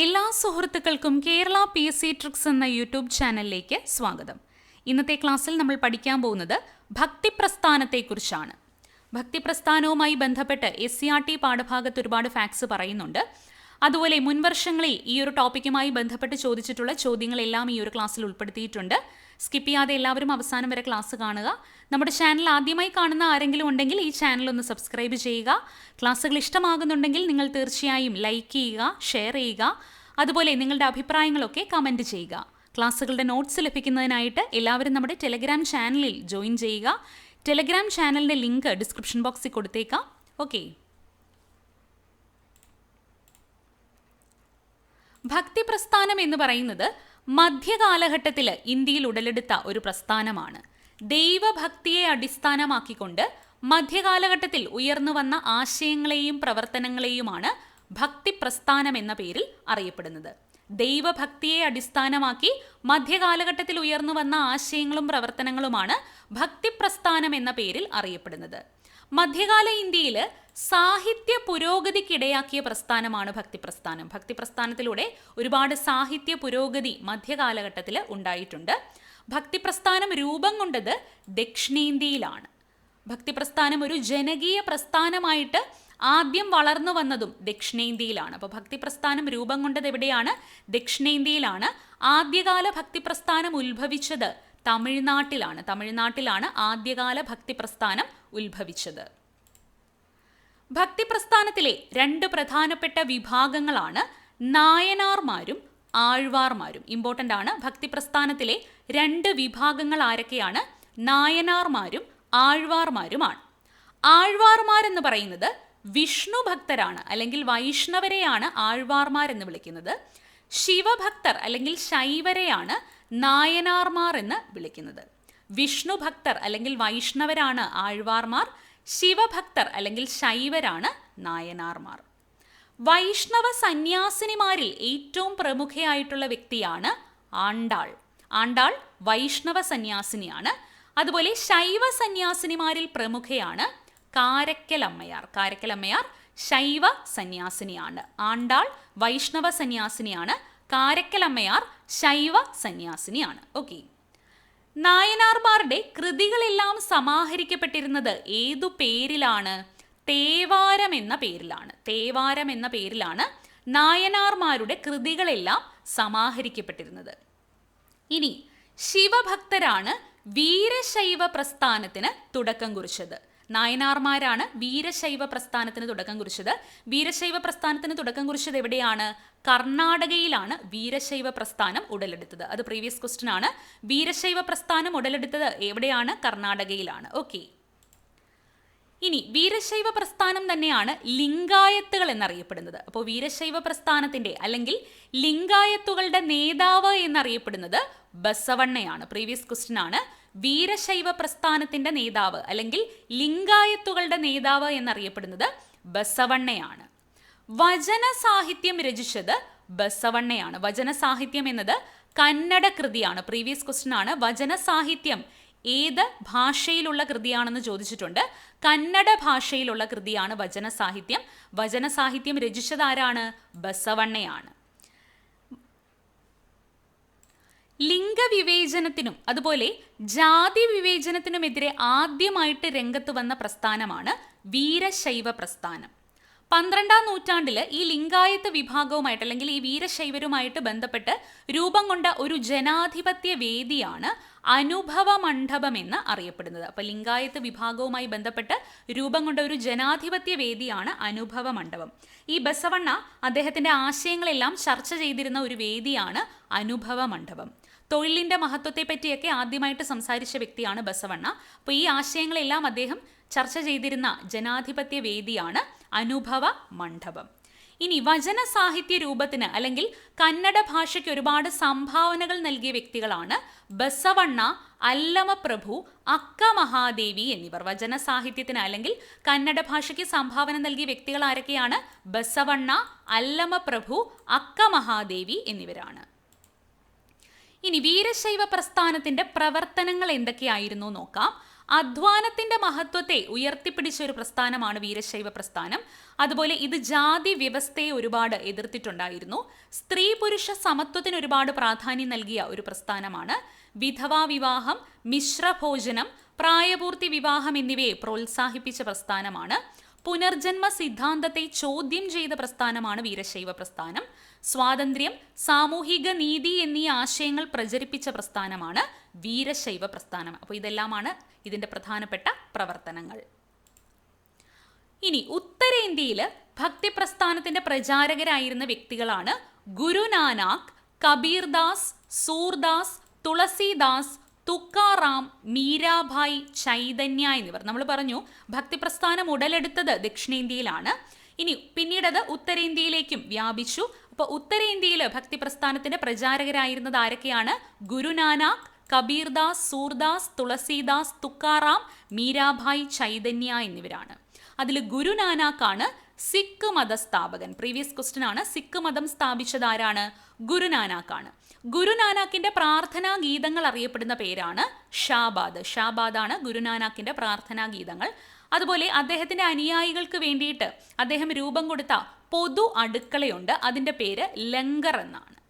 എല്ലാ സുഹൃത്തുക്കൾക്കും Kerala P S C tricks എന്ന യൂട്യൂബ് ചാനലിലേക്ക് സ്വാഗതം. ഇന്നത്തെ ക്ലാസ്സിൽ നമ്മൾ പഠിക്കാൻ പോകുന്നത് ഭക്തിപ്രസ്ഥാനത്തെക്കുറിച്ചാണ് ഭക്തിപ്രസ്ഥാനവുമായി ബന്ധപ്പെട്ട് എസ് സി ആർ ടി പാഠഭാഗത്ത് ഒരുപാട് ഫാക്ട്സ് പറയുന്നുണ്ട്. അതുപോലെ മുൻവർഷങ്ങളിൽ ഈ ഒരു ടോപ്പിക്കുമായി ബന്ധപ്പെട്ട് ചോദിച്ചിട്ടുള്ള ചോദ്യങ്ങളെല്ലാം ഈ ഒരു ക്ലാസ്സിൽ ഉൾപ്പെടുത്തിയിട്ടുണ്ട്. സ്കിപ്പ് ചെയ്യാതെ എല്ലാവരും അവസാനം വരെ ക്ലാസ് കാണുക. നമ്മുടെ ചാനൽ ആദ്യമായി കാണുന്ന ആരെങ്കിലും ഉണ്ടെങ്കിൽ ഈ ചാനൽ ഒന്ന് സബ്സ്ക്രൈബ് ചെയ്യുക. ക്ലാസ്സുകൾ ഇഷ്ടമാകുന്നുണ്ടെങ്കിൽ നിങ്ങൾ തീർച്ചയായും ലൈക്ക് ചെയ്യുക ഷെയർ ചെയ്യുക. അതുപോലെ നിങ്ങളുടെ അഭിപ്രായങ്ങളൊക്കെ കമന്റ് ചെയ്യുക. ക്ലാസ്സുകളുടെ നോട്ട്സ് ലഭിക്കുന്നതിനായിട്ട് എല്ലാവരും നമ്മുടെ ടെലഗ്രാം ചാനലിൽ ജോയിൻ ചെയ്യുക. ടെലഗ്രാം ചാനലിന്റെ ലിങ്ക് ഡിസ്ക്രിപ്ഷൻ ബോക്സിൽ കൊടുത്തേക്കാം. ഓക്കെ ഭക്തി പ്രസ്ഥാനം എന്ന് പറയുന്നത് മധ്യകാലഘട്ടത്തിൽ ഇന്ത്യയിൽ ഉടലെടുത്ത ഒരു പ്രസ്ഥാനമാണ്. ദൈവഭക്തിയെ അടിസ്ഥാനമാക്കിക്കൊണ്ട് മധ്യകാലഘട്ടത്തിൽ ഉയർന്നു വന്ന ആശയങ്ങളെയും പ്രവർത്തനങ്ങളെയുമാണ് ഭക്തി പ്രസ്ഥാനം എന്ന പേരിൽ അറിയപ്പെടുന്നത്. ദൈവഭക്തിയെ അടിസ്ഥാനമാക്കി മധ്യകാലഘട്ടത്തിൽ ഉയർന്നു വന്ന ആശയങ്ങളും പ്രവർത്തനങ്ങളുമാണ് ഭക്തി പ്രസ്ഥാനം എന്ന പേരിൽ അറിയപ്പെടുന്നത്. മധ്യകാല ഇന്ത്യയിൽ സാഹിത്യ പുരോഗതിക്കിടയാക്കിയ പ്രസ്ഥാനമാണ് ഭക്തി പ്രസ്ഥാനം ഭക്തി പ്രസ്ഥാനത്തിലൂടെ ഒരുപാട് സാഹിത്യ പുരോഗതി മധ്യകാലഘട്ടത്തിൽ ഉണ്ടായിട്ടുണ്ട്. ഭക്തി പ്രസ്ഥാനം രൂപം കൊണ്ടത് ദക്ഷിണേന്ത്യയിലാണ്. ഭക്തി പ്രസ്ഥാനം ഒരു ജനകീയ പ്രസ്ഥാനമായിട്ട് ആദ്യം വളർന്നു വന്നതും ദക്ഷിണേന്ത്യയിലാണ്. അപ്പോൾ ഭക്തി പ്രസ്ഥാനം രൂപം കൊണ്ടത് എവിടെയാണ്? ദക്ഷിണേന്ത്യയിലാണ്. ആദ്യകാല ഭക്തി പ്രസ്ഥാനം ഉത്ഭവിച്ചത് തമിഴ്നാട്ടിലാണ്. തമിഴ്നാട്ടിലാണ് ആദ്യകാല ഭക്തി പ്രസ്ഥാനം ഉത്ഭവിച്ചത്. ഭക്തി പ്രസ്ഥാനത്തിലെ രണ്ട് പ്രധാനപ്പെട്ട വിഭാഗങ്ങളാണ് നായനാർമാരും ആഴ്വാർമാരും. ഇമ്പോർട്ടന്റ് ആണ്. ഭക്തിപ്രസ്ഥാനത്തിലെ രണ്ട് വിഭാഗങ്ങൾ ആരൊക്കെയാണ്? നായനാർമാരും ആഴ്വാർമാരുമാണ്. ആഴ്വാർമാരെന്ന് പറയുന്നത് വിഷ്ണു ഭക്തരാണ് അല്ലെങ്കിൽ വൈഷ്ണവരെയാണ് ആഴ്വാർമാർ എന്ന് വിളിക്കുന്നത്. ശിവഭക്തർ അല്ലെങ്കിൽ ശൈവരെയാണ് നായനാർമാർ എന്ന് വിളിക്കുന്നത്. വിഷ്ണു ഭക്തർ അല്ലെങ്കിൽ വൈഷ്ണവരാണ് ആഴ്വാർമാർ. ശിവഭക്തർ അല്ലെങ്കിൽ ശൈവരാണ് നായനാർമാർ. വൈഷ്ണവ സന്യാസിനിമാരിൽ ഏറ്റവും പ്രമുഖയായിട്ടുള്ള വ്യക്തിയാണ് ആണ്ടാൾ. ആണ്ടാൾ വൈഷ്ണവ സന്യാസിനിയാണ്. അതുപോലെ ശൈവ സന്യാസിനിമാരിൽ പ്രമുഖയാണ് കാരക്കലമ്മയാർ. കാരക്കലമ്മയാർ ശൈവ സന്യാസിനിയാണ്. ആണ്ടാൾ വൈഷ്ണവ സന്യാസിനിയാണ്. കാരക്കലമ്മയാർ ശൈവ സന്യാസിനിയാണ്. ഓക്കെ. നായനാർമാരുടെ കൃതികളെല്ലാം സമാഹരിക്കപ്പെട്ടിരുന്നത് ഏതു പേരിലാണ്? തേവാരം എന്ന പേരിലാണ്. തേവാരം എന്ന പേരിലാണ് നായനാർമാരുടെ കൃതികളെല്ലാം സമാഹരിക്കപ്പെട്ടിരുന്നത്. ഇനി ശിവഭക്തരാണ് വീരശൈവ പ്രസ്ഥാനത്തിന് തുടക്കം കുറിച്ചത്. നായനാർമാരാണ് വീരശൈവ പ്രസ്ഥാനത്തിന് തുടക്കം കുറിച്ചത്. വീരശൈവ പ്രസ്ഥാനത്തിന് തുടക്കം കുറിച്ചത് എവിടെയാണ്? കർണാടകയിലാണ് വീരശൈവ പ്രസ്ഥാനം ഉടലെടുത്തത്. അത് പ്രീവിയസ് ക്വസ്റ്റ്യൻ ആണ്. വീരശൈവ പ്രസ്ഥാനം ഉടലെടുത്തത് എവിടെയാണ്? കർണാടകയിലാണ്. ഓക്കെ ഇനി വീരശൈവ പ്രസ്ഥാനം തന്നെയാണ് ലിംഗായത്തുകൾ എന്നറിയപ്പെടുന്നത്. അപ്പോൾ വീരശൈവ പ്രസ്ഥാനത്തിന്റെ അല്ലെങ്കിൽ ലിംഗായത്തുകളുടെ നേതാവ് എന്നറിയപ്പെടുന്നത് ബസവണ്ണയാണ്. പ്രീവിയസ് ക്വസ്റ്റ്യൻ ആണ്. വീരശൈവ പ്രസ്ഥാനത്തിന്റെ നേതാവ് അല്ലെങ്കിൽ ലിംഗായത്തുകളുടെ നേതാവ് എന്നറിയപ്പെടുന്നത് ബസവണ്ണയാണ്. വചന സാഹിത്യം രചിച്ചത് ബസവണ്ണയാണ്. വചന സാഹിത്യം എന്നത് കന്നഡ കൃതിയാണ്. പ്രീവിയസ് ക്വസ്റ്റ്യൻ ആണ്. വചന സാഹിത്യം ഏത് ഭാഷയിലുള്ള കൃതിയാണെന്ന് ചോദിച്ചിട്ടുണ്ട്. കന്നഡ ഭാഷയിലുള്ള കൃതിയാണ് വചന സാഹിത്യം. വചന സാഹിത്യം രചിച്ചത് ആരാണ്? ബസവണ്ണയാണ്. ലിംഗവിവേചനത്തിനും അതുപോലെ ജാതി വിവേചനത്തിനുമെതിരെ ആദ്യമായിട്ട് രംഗത്ത് വന്ന പ്രസ്ഥാനമാണ് വീരശൈവ പ്രസ്ഥാനം. പന്ത്രണ്ടാം നൂറ്റാണ്ടിൽ ഈ ലിംഗായത്ത് വിഭാഗവുമായിട്ട് അല്ലെങ്കിൽ ഈ വീരശൈവരുമായിട്ട് ബന്ധപ്പെട്ട് രൂപം കൊണ്ട ഒരു ജനാധിപത്യ വേദിയാണ് അനുഭവ മണ്ഡപം എന്ന് അറിയപ്പെടുന്നത്. അപ്പോൾ ലിംഗായത്ത് വിഭാഗവുമായി ബന്ധപ്പെട്ട് രൂപം കൊണ്ട ഒരു ജനാധിപത്യ വേദിയാണ് അനുഭവ മണ്ഡപം. ഈ ബസവണ്ണ അദ്ദേഹത്തിന്റെ ആശയങ്ങളെല്ലാം ചർച്ച ചെയ്തിരുന്ന ഒരു വേദിയാണ് അനുഭവ മണ്ഡപം. തൊഴിലിന്റെ മഹത്വത്തെ പറ്റിയൊക്കെ ആദ്യമായിട്ട് സംസാരിച്ച വ്യക്തിയാണ് ബസവണ്ണ. അപ്പോൾ ഈ ആശയങ്ങളെല്ലാം അദ്ദേഹം ചർച്ച ചെയ്തിരുന്ന ജനാധിപത്യ വേദിയാണ് അനുഭവ മണ്ഡപം. ഇനി വചന സാഹിത്യ രൂപത്തിന് അല്ലെങ്കിൽ കന്നഡ ഭാഷയ്ക്ക് ഒരുപാട് സംഭാവനകൾ നൽകിയ വ്യക്തികളാണ് ബസവണ്ണ അല്ലമ പ്രഭു അക്ക മഹാദേവി എന്നിവർ. വചന സാഹിത്യത്തിന് അല്ലെങ്കിൽ കന്നഡ ഭാഷയ്ക്ക് സംഭാവന നൽകിയ വ്യക്തികൾ ആരൊക്കെയാണ്? ബസവണ്ണ അല്ലമ പ്രഭു അക്ക മഹാദേവി എന്നിവരാണ്. ഇനി വീരശൈവ പ്രസ്ഥാനത്തിന്റെ പ്രവർത്തനങ്ങൾ എന്തൊക്കെയായിരുന്നു നോക്കാം. അധ്വാനത്തിന്റെ മഹത്വത്തെ ഉയർത്തിപ്പിടിച്ച ഒരു പ്രസ്ഥാനമാണ് വീരശൈവ പ്രസ്ഥാനം. അതുപോലെ ഇത് ജാതി വ്യവസ്ഥയെ ഒരുപാട് എതിർത്തിട്ടുണ്ടായിരുന്നു. സ്ത്രീ പുരുഷ സമത്വത്തിന് ഒരുപാട് പ്രാധാന്യം നൽകിയ ഒരു പ്രസ്ഥാനമാണ്. വിധവാ വിവാഹം മിശ്രഭോജനം പ്രായപൂർത്തി വിവാഹം എന്നിവയെ പ്രോത്സാഹിപ്പിച്ച പ്രസ്ഥാനമാണ്. പുനർജന്മ സിദ്ധാന്തത്തെ ചോദ്യം ചെയ്ത പ്രസ്ഥാനമാണ് വീരശൈവ പ്രസ്ഥാനം. സ്വാതന്ത്ര്യം സാമൂഹിക നീതി എന്നീ ആശയങ്ങൾ പ്രചരിപ്പിച്ച പ്രസ്ഥാനമാണ് വീരശൈവ പ്രസ്ഥാനം. അപ്പോൾ ഇതെല്ലാമാണ് ഇതിന്റെ പ്രധാനപ്പെട്ട പ്രവർത്തനങ്ങൾ. ഇനി ഉത്തരേന്ത്യയിൽ ഭക്തി ഭക്തിപ്രസ്ഥാനത്തിന്റെ പ്രചാരകരായിരുന്ന വ്യക്തികളാണ് ഗുരുനാനാക്ക് കബീർദാസ് സൂർദാസ് തുളസിദാസ് തുക്കാറാം മീരാഭായ് ചൈതന്യ എന്നിവർ. നമ്മൾ പറഞ്ഞു ഭക്തിപ്രസ്ഥാനം ഉടലെടുത്തത് ദക്ഷിണേന്ത്യയിലാണ്. ഇനി പിന്നീടത് ഉത്തരേന്ത്യയിലേക്കും വ്യാപിച്ചു. അപ്പോൾ ഉത്തരേന്ത്യയിൽ ഭക്തിപ്രസ്ഥാനത്തിന്റെ പ്രചാരകരായിരുന്നത് ആരൊക്കെയാണ്? ഗുരുനാനാക്ക് കബീർദാസ് സൂർദാസ് തുളസീദാസ് തുക്കാറാം മീരാഭായ് ചൈതന്യ എന്നിവരാണ്. അതിൽ ഗുരുനാനാക്കാണ് സിഖ് മതസ്ഥാപകൻ. പ്രീവിയസ് ക്വസ്റ്റ്യൻ ആണ്. സിഖ് മതം സ്ഥാപിച്ചത് ആരാണ്? ഗുരുനാനാക്കാണ്. ഗുരുനാനാക്കിന്റെ പ്രാർത്ഥനാ ഗീതങ്ങൾ അറിയപ്പെടുന്ന പേരാണ് ഷാബാദ്. ഷാബാദ് ആണ് ഗുരുനാനാക്കിന്റെ പ്രാർത്ഥനാ ഗീതങ്ങൾ. അതുപോലെ അദ്ദേഹത്തിന്റെ അനുയായികൾക്ക് വേണ്ടിയിട്ട് അദ്ദേഹം രൂപം കൊടുത്ത പൊതു അടുക്കളയുണ്ട്. അതിന്റെ പേര് ലങ്കർ എന്നാണ്.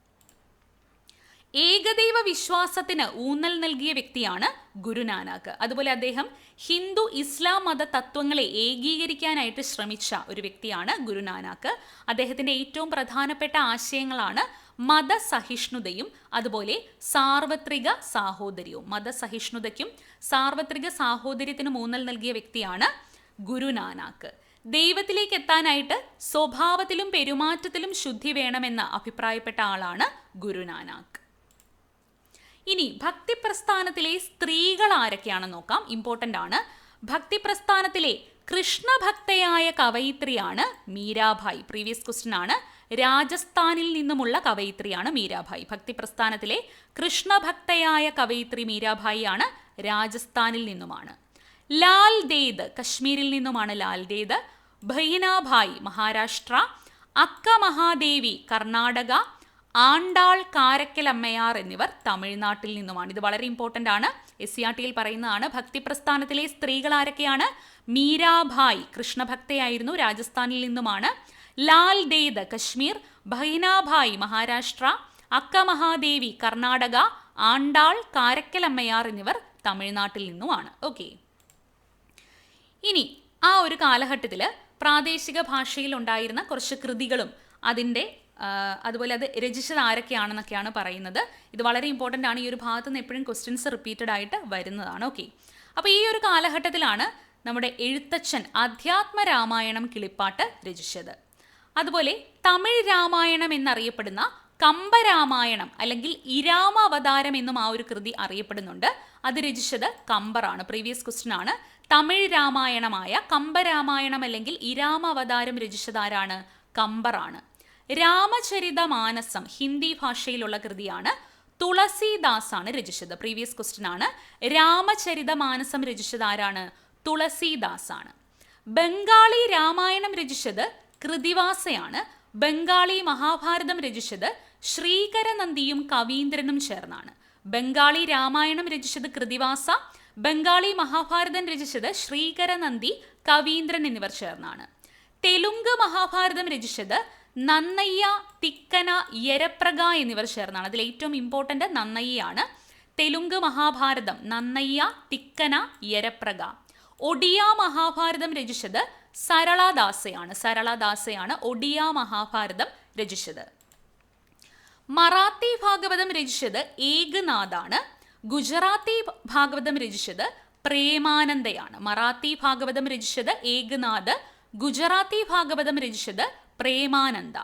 ഏകദൈവ വിശ്വാസത്തിന് ഊന്നൽ നൽകിയ വ്യക്തിയാണ് ഗുരുനാനാക്ക് അതുപോലെ അദ്ദേഹം ഹിന്ദു ഇസ്ലാം മത തത്വങ്ങളെ ഏകീകരിക്കാനായിട്ട് ശ്രമിച്ച ഒരു വ്യക്തിയാണ് ഗുരുനാനാക്ക് അദ്ദേഹത്തിന്റെ ഏറ്റവും പ്രധാനപ്പെട്ട ആശയങ്ങളാണ് മതസഹിഷ്ണുതയും അതുപോലെ സാർവത്രിക സാഹോദര്യവും. മതസഹിഷ്ണുതയ്ക്കും സാർവത്രിക സാഹോദര്യത്തിനും ഊന്നൽ നൽകിയ വ്യക്തിയാണ് ഗുരുനാനാക്ക് ദൈവത്തിലേക്ക് എത്താനായിട്ട് സ്വഭാവത്തിലും പെരുമാറ്റത്തിലും ശുദ്ധി വേണമെന്ന് അഭിപ്രായപ്പെട്ട ആളാണ് ഗുരുനാനാക്ക് ഇനി ഭക്തി പ്രസ്ഥാനത്തിലെ സ്ത്രീകൾ ആരൊക്കെയാണെന്ന് നോക്കാം. ഇമ്പോർട്ടന്റ് ആണ്. ഭക്തി പ്രസ്ഥാനത്തിലെ കൃഷ്ണഭക്തയായ കവയിത്രിയാണ് മീരാഭായ്. പ്രീവിയസ് ക്വസ്റ്റ്യൻ ആണ്. രാജസ്ഥാനിൽ നിന്നുമുള്ള കവയിത്രിയാണ് മീരാഭായ്. ഭക്തി പ്രസ്ഥാനത്തിലെ കൃഷ്ണഭക്തയായ കവയിത്രി മീരാഭായി ആണ് രാജസ്ഥാനിൽ നിന്നുമാണ്. ലാൽ ദേദ് കശ്മീരിൽ നിന്നുമാണ് ലാൽ ദേദ് ഭൈനാഭായ് മഹാരാഷ്ട്ര. അക്ക മഹാദേവി കർണാടക. ആണ്ടാൾ കാരക്കൽ അമ്മയാർ എന്നിവർ തമിഴ്നാട്ടിൽ നിന്നുമാണ്. ഇത് വളരെ ഇമ്പോർട്ടന്റ് ആണ്. എസ് സി ആർ ടിയിൽ പറയുന്നതാണ് ഭക്തിപ്രസ്ഥാനത്തിലെ സ്ത്രീകൾ ആരൊക്കെയാണ് മീരാഭായ് കൃഷ്ണഭക്തയായിരുന്നു രാജസ്ഥാനിൽ നിന്നുമാണ്. ലാൽ ദേദ് കശ്മീർ ഭൈനാഭായ് മഹാരാഷ്ട്ര അക്ക മഹാദേവി കർണാടക ആണ്ടാൾ കാരക്കൽ അമ്മയാർ എന്നിവർ തമിഴ്നാട്ടിൽ നിന്നുമാണ്. ഓക്കെ ഇനി ആ ഒരു കാലഘട്ടത്തിൽ പ്രാദേശിക ഭാഷയിൽ ഉണ്ടായിരുന്ന കുറച്ച് കൃതികളും അതിന്റെ അതുപോലെ അത് രചിച്ചത് ആരൊക്കെയാണെന്നൊക്കെയാണ് പറയുന്നത്. ഇത് വളരെ ഇമ്പോർട്ടന്റ് ആണ്. ഈ ഒരു ഭാഗത്തു നിന്ന് എപ്പോഴും ക്വസ്റ്റ്യൻസ് റിപ്പീറ്റഡ് ആയിട്ട് വരുന്നതാണ്. ഓക്കെ അപ്പോൾ ഈ ഒരു കാലഘട്ടത്തിലാണ് നമ്മുടെ എഴുത്തച്ഛൻ അധ്യാത്മ രാമായണം കിളിപ്പാട്ട് രചിച്ചത് അതുപോലെ തമിഴ് രാമായണം എന്നറിയപ്പെടുന്ന കമ്പരാമായണം അല്ലെങ്കിൽ ഇരാമ അവതാരം എന്നും ആ ഒരു കൃതി അറിയപ്പെടുന്നുണ്ട്. അത് രചിച്ചത് കമ്പറാണ് പ്രീവിയസ് ക്വസ്റ്റ്യൻ ആണ്. തമിഴ് രാമായണമായ കമ്പരാമായണം അല്ലെങ്കിൽ ഇരാമ അവതാരം രചിച്ചത് ആരാണ്? കമ്പറാണ് രാമചരിത മാനസം ഹിന്ദി ഭാഷയിലുള്ള കൃതിയാണ് തുളസീദാസാണ് രചിച്ചത്. പ്രീവിയസ് ക്വസ്റ്റ്യൻ ആണ്. രാമചരിതമാനസം രചിച്ചത് ആരാണ്? തുളസീദാസാണ്. ബംഗാളി രാമായണം രചിച്ചത് കൃതിവാസയാണ്. ബംഗാളി മഹാഭാരതം രചിച്ചത് ശ്രീകരനന്ദിയും കവീന്ദ്രനും ചേർന്നാണ്. ബംഗാളി രാമായണം രചിച്ചത് കൃതിവാസ ബംഗാളി മഹാഭാരതം രചിച്ചത് ശ്രീകരനന്ദി കവീന്ദ്രൻ എന്നിവർ ചേർന്നാണ്. തെലുങ്ക് മഹാഭാരതം രചിച്ചത് നന്നയ്യ തിക്കന യരപ്രഗ എന്നിവർ ചേർന്നാണ്. അതിൽ ഏറ്റവും ഇമ്പോർട്ടന്റ് നന്നയ്യാണ് തെലുങ്ക് മഹാഭാരതം നന്നയ്യ തിക്കന യരപ്രഗ. ഒഡിയ മഹാഭാരതം രചിച്ചത് സരളദാസയാണ്. സരളദാസയാണ് ഒഡിയ മഹാഭാരതം രചിച്ചത്. മറാത്തി ഭാഗവതം രചിച്ചത് ഏകനാഥാണ്. ഗുജറാത്തി ഭാഗവതം രചിച്ചത് പ്രേമാനന്ദയാണ്. മറാത്തി ഭാഗവതം രചിച്ചത് ഏകനാഥ്. ഗുജറാത്തി ഭാഗവതം രചിച്ചത് പ്രേമാനന്ദ.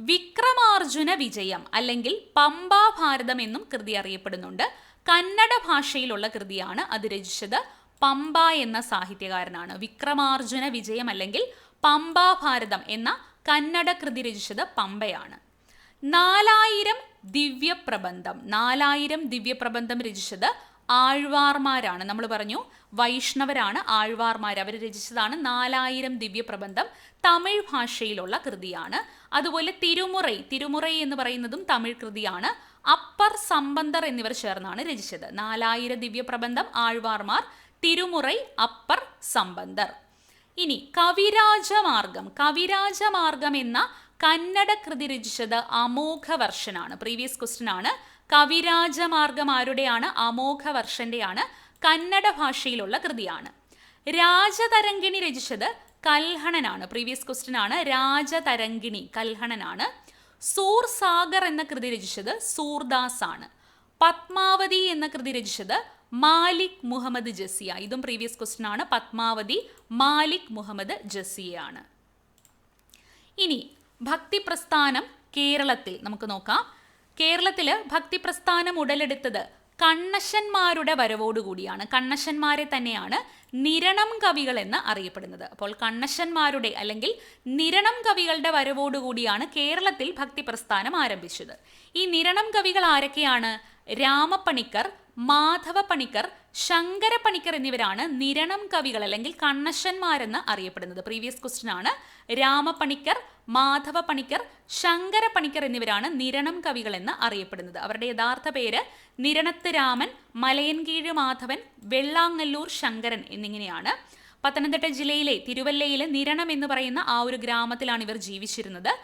വിക്രമാർജുന വിജയം അല്ലെങ്കിൽ പമ്പാഭാരതം എന്നും കൃതി അറിയപ്പെടുന്നുണ്ട്. കന്നഡ ഭാഷയിലുള്ള കൃതിയാണ് അത് രചിച്ചത് പമ്പ എന്ന സാഹിത്യകാരനാണ്. വിക്രമാർജുന വിജയം അല്ലെങ്കിൽ പമ്പാഭാരതം എന്ന കന്നഡ കൃതി രചിച്ചത് പമ്പയാണ്. നാലായിരം ദിവ്യപ്രബന്ധം നാലായിരം ദിവ്യപ്രബന്ധം രചിച്ചത് ആഴ്വാർമാരാണ്. നമ്മൾ പറഞ്ഞു വൈഷ്ണവരാണ് ആഴ്വാർമാർ അവർ രചിച്ചതാണ് നാലായിരം ദിവ്യപ്രബന്ധം തമിഴ് ഭാഷയിലുള്ള കൃതിയാണ്. അതുപോലെ തിരുമുറൈ തിരുമുറൈ എന്ന് പറയുന്നതും തമിഴ് കൃതിയാണ്. അപ്പർ സമ്പന്തർ എന്നിവർ ചേർന്നാണ് രചിച്ചത്. നാലായിരം ദിവ്യപ്രബന്ധം ആഴ്വാർമാർ തിരുമുറൈ അപ്പർ സമ്പന്തർ ഇനി കവിരാജമാർഗം. കവിരാജമാർഗം എന്ന കന്നഡ കൃതി രചിച്ചത് അമോഘ വർഷനാണ് പ്രീവിയസ് ക്വസ്റ്റ്യൻ ആണ് കവിരാജമാർഗം ആരുടെയാണ് അമോഘ വർഷന്റെയാണ് കന്നഡ ഭാഷയിലുള്ള കൃതിയാണ്. രാജതരംഗിണി രചിച്ചത് കൽഹണനാണ്. പ്രീവിയസ് ക്വസ്റ്റ്യൻ ആണ്. രാജതരംഗിണി കൽഹണനാണ്. സൂർ സാഗർ എന്ന കൃതി രചിച്ചത് സൂർദാസ് ആണ് പത്മാവതി എന്ന കൃതി രചിച്ചത് മാലിക് മുഹമ്മദ് ജസിയ. ഇതും പ്രീവിയസ് ക്വസ്റ്റ്യൻ ആണ്. പത്മാവതി മാലിക് മുഹമ്മദ് ജസിയാണ് ഇനി ഭക്തി പ്രസ്ഥാനം കേരളത്തിൽ നമുക്ക് നോക്കാം. കേരളത്തിൽ ഭക്തിപ്രസ്ഥാനം ഉടലെടുത്തത് കണ്ണശന്മാരുടെ വരവോടുകൂടിയാണ്. കണ്ണശ്ശന്മാരെ തന്നെയാണ് നിരണം കവികൾ എന്ന് അറിയപ്പെടുന്നത്. അപ്പോൾ കണ്ണശ്ശന്മാരുടെ അല്ലെങ്കിൽ നിരണം കവികളുടെ വരവോടുകൂടിയാണ് കേരളത്തിൽ ഭക്തി പ്രസ്ഥാനം ആരംഭിച്ചത്. ഈ നിരണം കവികൾ ആരൊക്കെയാണ്? രാമപ്പണിക്കർ മാധവ പണിക്കർ ശങ്കര പണിക്കർ എന്നിവരാണ് നിരണം കവികൾ അല്ലെങ്കിൽ കണ്ണശന്മാരെന്ന് അറിയപ്പെടുന്നത്. പ്രീവിയസ് ക്വസ്റ്റ്യൻ ആണ്. രാമപണിക്കർ മാധവ പണിക്കർ ശങ്കര പണിക്കർ എന്നിവരാണ് നിരണം കവികൾ എന്ന് അറിയപ്പെടുന്നത്. അവരുടെ യഥാർത്ഥ പേര് നിരണത്ത് രാമൻ മലയൻകീഴ് മാധവൻ വെള്ളാങ്ങല്ലൂർ ശങ്കരൻ എന്നിങ്ങനെയാണ്. പത്തനംതിട്ട ജില്ലയിലെ തിരുവല്ലയിലെ നിരണം എന്ന് പറയുന്ന ആ ഒരു ഗ്രാമത്തിലാണ് ഇവർ ജീവിച്ചിരുന്നത്.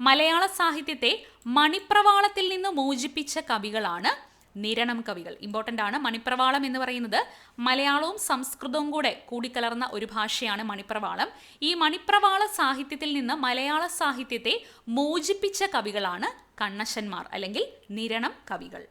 മലയാള സാഹിത്യത്തെ മണിപ്രവാളത്തിൽ നിന്ന് മോചിപ്പിച്ച കവികളാണ്. നിരണം കവികൾ. ഇമ്പോർട്ടന്റ് ആണ്. മണിപ്രവാളം എന്ന് പറയുന്നത് മലയാളവും സംസ്കൃതവും കൂടെ കൂടിക്കലർന്ന ഒരു ഭാഷയാണ് മണിപ്രവാളം. ഈ മണിപ്രവാള സാഹിത്യത്തിൽ നിന്ന് മലയാള സാഹിത്യത്തെ മോചിപ്പിച്ച കവികളാണ് കണ്ണശന്മാർ അല്ലെങ്കിൽ നിരണം കവികൾ.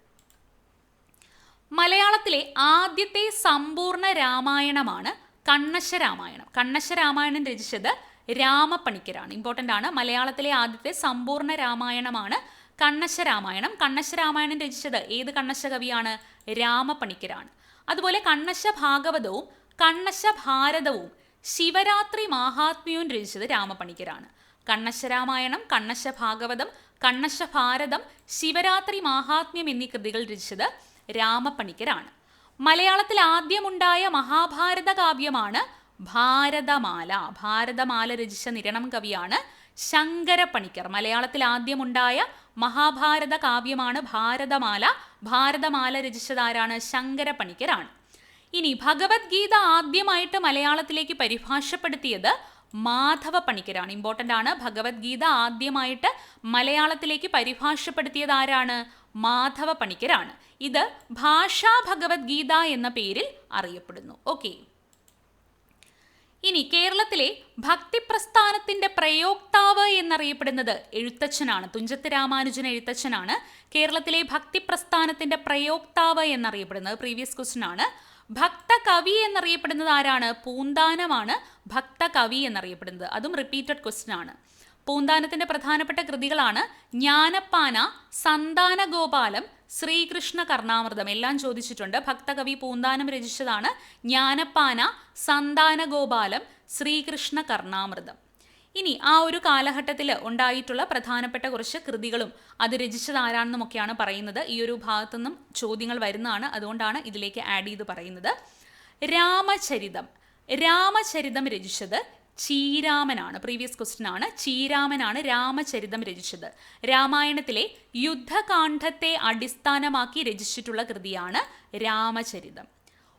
മലയാളത്തിലെ ആദ്യത്തെ സമ്പൂർണ രാമായണമാണ് കണ്ണശ രാമായണം കണ്ണശ രാമായണം രചിച്ചത് രാമപ്പണിക്കരാണ്. ഇമ്പോർട്ടന്റ് ആണ്. മലയാളത്തിലെ ആദ്യത്തെ സമ്പൂർണ രാമായണമാണ് കണ്ണശ രാമായണം രാമായണം രചിച്ചത് ഏത് കണ്ണശ കവിയാണ് രാമപ്പണിക്കരാണ് അതുപോലെ കണ്ണശ ഭാഗവതവും കണ്ണശ ഭാരതവും ശിവരാത്രി മാഹാത്മ്യവും രചിച്ചത് രാമപണിക്കരാണ്. കണ്ണശ രാമായണം കണ്ണശ ഭാഗവതം കണ്ണശ ഭാരതം ശിവരാത്രി മാഹാത്മ്യം എന്നീ കൃതികൾ രചിച്ചത് രാമപ്പണിക്കരാണ് മലയാളത്തിൽ ആദ്യമുണ്ടായ മഹാഭാരത കാവ്യമാണ് ഭാരതമാല. ഭാരതമാല രചിച്ച നിരണം കവിയാണ് ശങ്കരപ്പണിക്കർ മലയാളത്തിൽ ആദ്യമുണ്ടായ മഹാഭാരത കാവ്യമാണ് ഭാരതമാല. ഭാരതമാല രചിച്ചതാരാണ്? ശങ്കര പണിക്കരാണ് ഇനി ഭഗവത്ഗീത ആദ്യമായിട്ട് മലയാളത്തിലേക്ക് പരിഭാഷപ്പെടുത്തിയത് മാധവ പണിക്കരാണ് ഇമ്പോർട്ടന്റ് ആണ്. ഭഗവത്ഗീത ആദ്യമായിട്ട് മലയാളത്തിലേക്ക് പരിഭാഷപ്പെടുത്തിയത് ആരാണ്? മാധവ പണിക്കരാണ് ഇത് ഭാഷാ ഭഗവത്ഗീത എന്ന പേരിൽ അറിയപ്പെടുന്നു. ഓക്കെ ഇനി കേരളത്തിലെ ഭക്തി പ്രസ്ഥാനത്തിന്റെ പ്രയോക്താവ് എന്നറിയപ്പെടുന്നത് എഴുത്തച്ഛനാണ്. തുഞ്ചത്ത് രാമാനുജൻ എഴുത്തച്ഛനാണ്. കേരളത്തിലെ ഭക്തി പ്രസ്ഥാനത്തിന്റെ പ്രയോക്താവ് എന്നറിയപ്പെടുന്നത് പ്രീവിയസ് ക്വസ്റ്റൻ ആണ്. ഭക്തകവി എന്നറിയപ്പെടുന്നത് ആരാണ്? പൂന്താനമാണ്. ഭക്തകവി എന്നറിയപ്പെടുന്നത്. അതും റിപ്പീറ്റഡ് ക്വസ്റ്റൻ ആണ്. പൂന്താനത്തിന്റെ പ്രധാനപ്പെട്ട കൃതികളാണ് ജ്ഞാനപ്പാന സന്താന ഗോപാലം ശ്രീകൃഷ്ണ കർണാമൃതം. എല്ലാം ചോദിച്ചിട്ടുണ്ട്. ഭക്തകവി പൂന്താനം രചിച്ചതാണ് ജ്ഞാനപ്പാന സന്താന ഗോപാലം ശ്രീകൃഷ്ണ കർണാമൃതം. ഇനി ആ ഒരു കാലഘട്ടത്തിൽ ഉണ്ടായിട്ടുള്ള പ്രധാനപ്പെട്ട കുറച്ച് കൃതികളും അത് രചിച്ചത് ആരാണെന്നുമൊക്കെയാണ് പറയുന്നത്. ഈ ഒരു ഭാഗത്തു നിന്നും ചോദ്യങ്ങൾ വരുന്നതാണ്. അതുകൊണ്ടാണ് ഇതിലേക്ക് ആഡ് ചെയ്ത് പറയുന്നത്. രാമചരിതം. രാമചരിതം രചിച്ചത് ചീരാമനാണ് പ്രീവിയസ് ക്വസ്റ്റ്യൻ ആണ്. ചീരാമനാണ് രാമചരിതം രചിച്ചത്. രാമായണത്തിലെ യുദ്ധകാന്ഡത്തെ അടിസ്ഥാനമാക്കി രചിച്ചിട്ടുള്ള കൃതിയാണ് രാമചരിതം.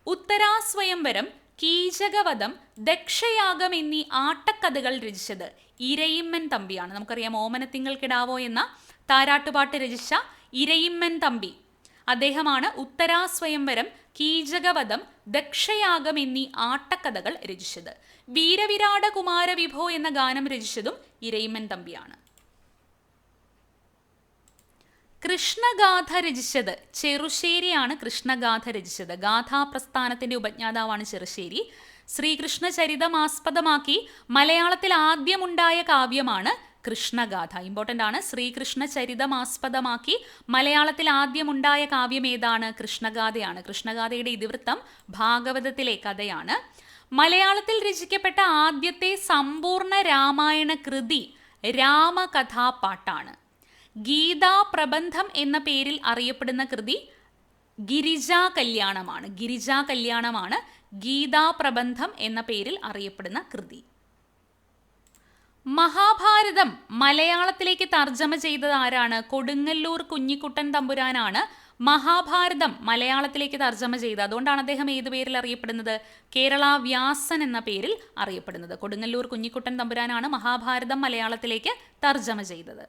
ഉത്തരാസ്വയംവരം കീചകവധം ദക്ഷയാഗം എന്നീ ആട്ടക്കഥകൾ രചിച്ചത് ഇരയിമ്മൻ തമ്പിയാണ്. നമുക്കറിയാം ഓമനത്തിങ്ങൾക്കിടാവോ എന്ന താരാട്ടുപാട്ട് രചിച്ച ഇരയിമ്മൻ തമ്പി. അദ്ദേഹമാണ് ഉത്തരാസ്വയംവരം കീചകവധം ദക്ഷയാഗം എന്നീ ആട്ടക്കഥകൾ രചിച്ചത്. വീരവിരാട കുമാര വിഭോ എന്ന ഗാനം രചിച്ചതും ഇരയിമ്മൻ തമ്പിയാണ്. കൃഷ്ണഗാഥ രചിച്ചത് ചെറുശ്ശേരിയാണ് കൃഷ്ണഗാഥ രചിച്ചത്. ഗാഥാപ്രസ്ഥാനത്തിന്റെ ഉപജ്ഞാതാവാണ് ചെറുശ്ശേരി. ശ്രീകൃഷ്ണ ചരിതം ആസ്പദമാക്കി മലയാളത്തിൽ ആദ്യമുണ്ടായ കാവ്യമാണ് കൃഷ്ണഗാഥ. ഇമ്പോർട്ടന്റ് ആണ്. ശ്രീകൃഷ്ണ ചരിതം ആസ്പദമാക്കി മലയാളത്തിൽ ആദ്യമുണ്ടായ കാവ്യം ഏതാണ്? കൃഷ്ണഗാഥയാണ്. കൃഷ്ണഗാഥയുടെ ഇതിവൃത്തം ഭാഗവതത്തിലെ കഥയാണ്. മലയാളത്തിൽ രചിക്കപ്പെട്ട ആദ്യത്തെ സമ്പൂർണ രാമായണ കൃതി രാമകഥാപാട്ടാണ്. ഗീതാ പ്രബന്ധം എന്ന പേരിൽ അറിയപ്പെടുന്ന കൃതി ഗിരിജാ കല്യാണമാണ് ഗിരിജാ കല്യാണമാണ് ഗീതാ പ്രബന്ധം എന്ന പേരിൽ അറിയപ്പെടുന്ന കൃതി. മഹാഭാരതം മലയാളത്തിലേക്ക് തർജമ ചെയ്തത് ആരാണ്? കൊടുങ്ങല്ലൂർ കുഞ്ഞിക്കുട്ടൻ തമ്പുരാനാണ് മഹാഭാരതം മലയാളത്തിലേക്ക് തർജമ ചെയ്തത്. അതുകൊണ്ടാണ് അദ്ദേഹം ഏത് പേരിൽ അറിയപ്പെടുന്നത്? കേരള വ്യാസൻ എന്ന പേരിൽ അറിയപ്പെടുന്നത്. കൊടുങ്ങല്ലൂർ കുഞ്ഞിക്കുട്ടൻ തമ്പുരാനാണ് മഹാഭാരതം മലയാളത്തിലേക്ക് തർജമ ചെയ്തത്.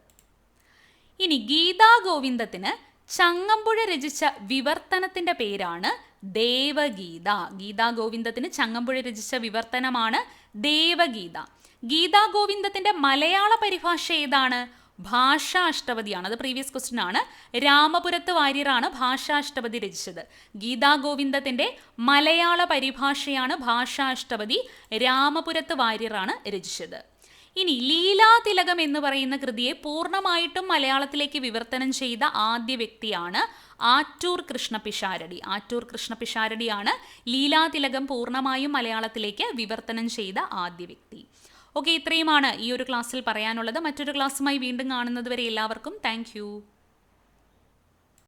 ഇനി ഗീതാ ഗോവിന്ദത്തിന് ചങ്ങമ്പുഴ രചിച്ച വിവർത്തനത്തിന്റെ പേരാണ് ദേവഗീത. ഗീതാ ഗോവിന്ദത്തിന് ചങ്ങമ്പുഴ രചിച്ച വിവർത്തനമാണ് ദേവഗീത. ഗീതാ ഗോവിന്ദത്തിന്റെ മലയാള പരിഭാഷ ഏതാണ്? ഭാഷാഷ്ടപതിയാണ് അത് പ്രീവിയസ് ക്വസ്റ്റ്യൻ ആണ്. രാമപുരത്ത് വാര്യരാണ് ഭാഷാഷ്ടപതി രചിച്ചത്. ഗീതാ ഗോവിന്ദത്തിന്റെ മലയാള പരിഭാഷയാണ് ഭാഷാഷ്ടപതി രാമപുരത്ത് വാര്യരാണ് രചിച്ചത്. ഇനി ലീലാതിലകം എന്ന് പറയുന്ന കൃതിയെ പൂർണമായിട്ടും മലയാളത്തിലേക്ക് വിവർത്തനം ചെയ്ത ആദ്യ വ്യക്തിയാണ് ആറ്റൂർ കൃഷ്ണപിഷാരടി. ആറ്റൂർ കൃഷ്ണപിഷാരടിയാണ് ലീലാതിലകം പൂർണമായും മലയാളത്തിലേക്ക് വിവർത്തനം ചെയ്ത ആദ്യ വ്യക്തി. ഓക്കെ ഇത്രയുമാണ് ഈ ഒരു ക്ലാസ്സിൽ പറയാനുള്ളത്. മറ്റൊരു ക്ലാസ്സുമായി വീണ്ടും കാണുന്നത് വരെ എല്ലാവർക്കും താങ്ക്